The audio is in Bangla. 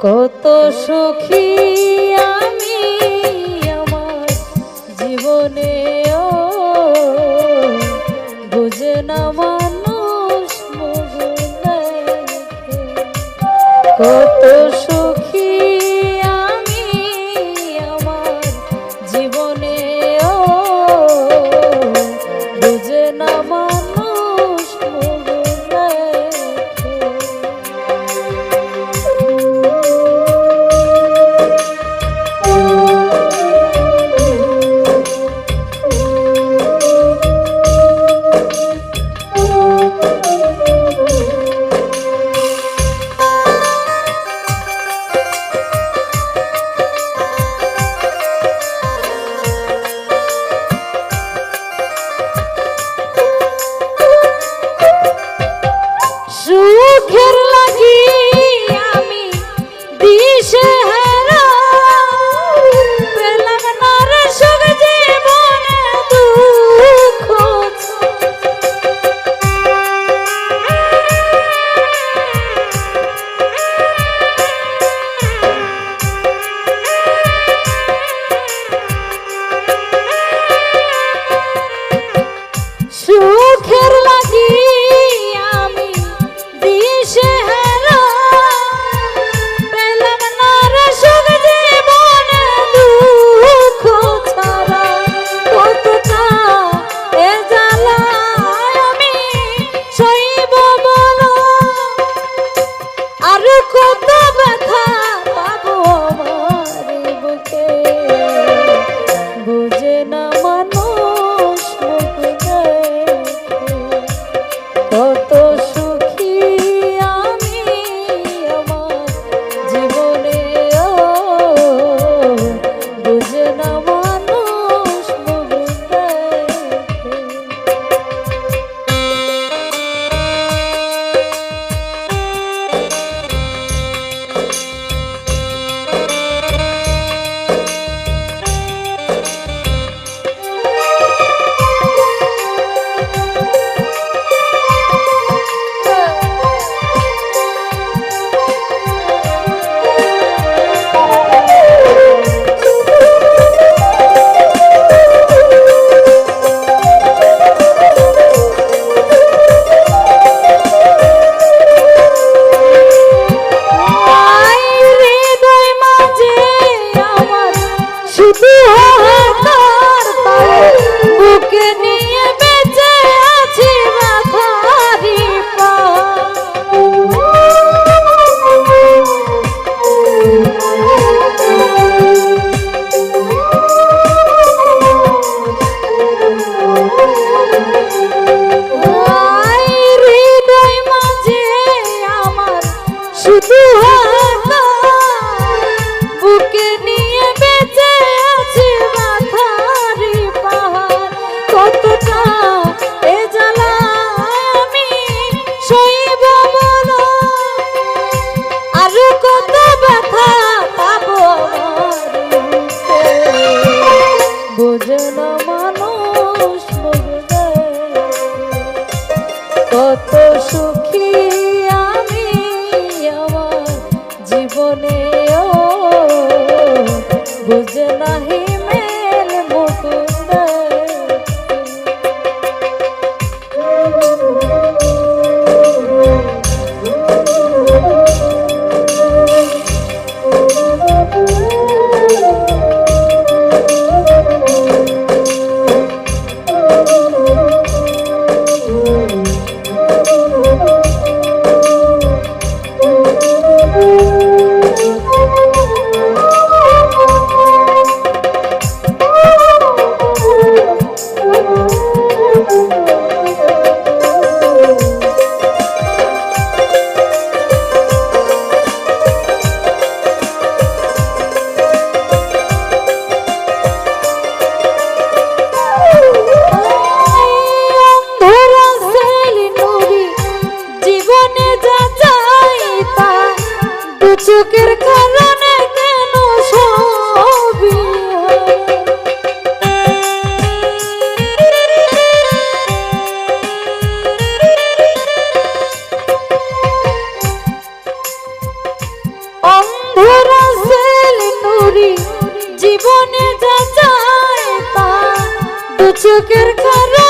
কত সুখী আমি আমার জীবনে ও বুঝে না সুখের লাগি আমি দিশে হা বোঝে না মানুষ কত সুখী আমি আমার জীবনে ও বুঝে নাহি মেয়ে সুখের কারণে কেন সবই জীবনে যা তা দু চোখের কারণে